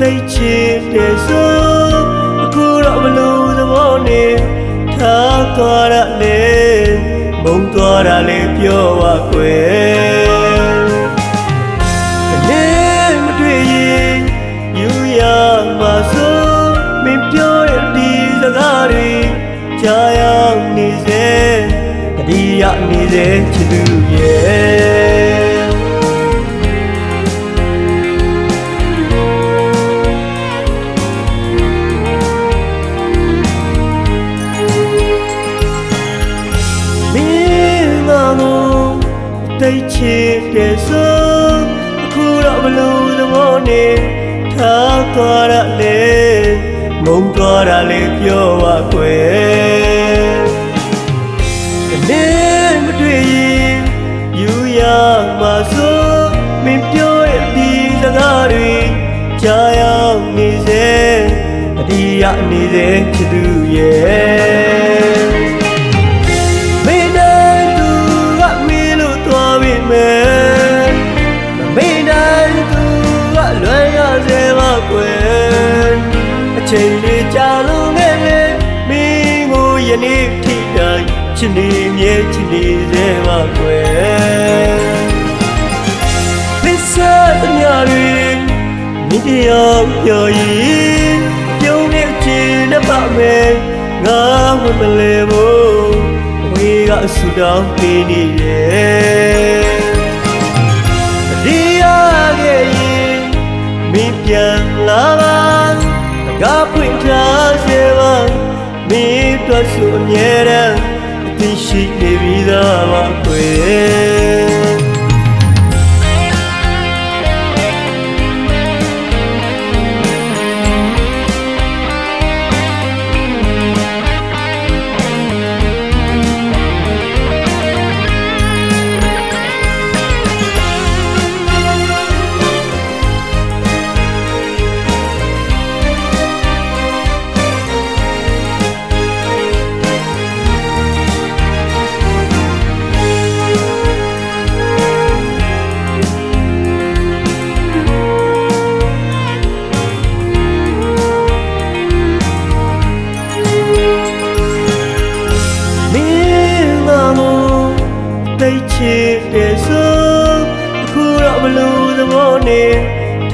တဲ့ဆိုအခုတော့ဘလို့သဘောနဲ့ထားသွားရလေမုံသွားတာလေပြောပါကွယ်ကနေမတွေ့ရင်ယူရမှာဆိုမ ချစ်တဲ့ဆိုအခုတော့ဘလို့သဘောနဲ့ထားသွားရလေမုံသွားတာလေပြောပါကွယ်ကနေမတွေ့ရင်ယူရမှာဆိုမင်းပြောရဲ့ဒီစကားတွေကြားရောက်နေစေတတိယနေစေချစ်သူရဲ့ ချိန်လေးကြာလို့ငယ်လေမင်းကိုယနေ့ထိတိုင်းချစ်နေမြဲချစ်နေစေပါကွယ်ပစ္စတညတွေမင်းတရားပြောရင်ပြုံးနေချင်တဲ့ပါမယ်ငါမမလဲဘူးဝေကဆူတောင်းပေးနေတယ်ဒီရခဲ့ရင်မင်းပြန်လာပါ င်းတို့ဆိုအမြဲတမ်းအသိရှိနေပြီးသားပါကွ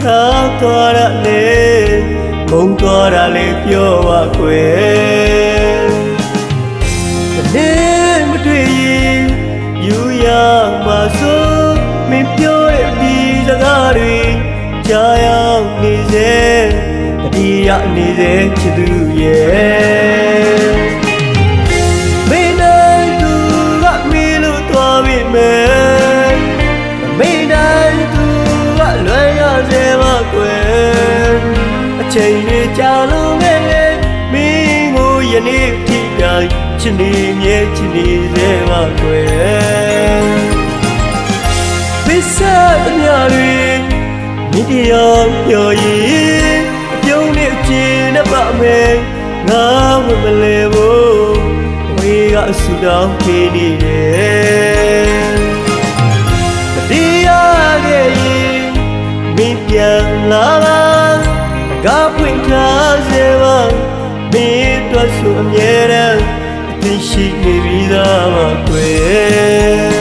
ထားသွားရလေမုံသွားတာလေပြောပါကွယ်ကနေမတွေ့ရင်ယူရမှာဆိုမင်းပြောတဲ့ဒီစကားတွေကြားရောက်နေစေတတိယနေစေချစ်သူရဲ့ ချိန်လေးကြာလို့ငယ်လေမင်းကိုယနေ့ထိတိုင်းချစ်နေမြဲချစ်နေစေပါကွယ်ပစ္စတမြတွေမိတရားပြောရင်အပြုံးနဲ့ကျင်းနဲ့ပါမယ်ငါမမလဲဘူးဝေကဆူတောင်းပေးနေတယ်တတိယခဲ့ရင်မင်းပြန်လာ မြဲတမ်းအသိရှိနေပြီးသားပါကွယ်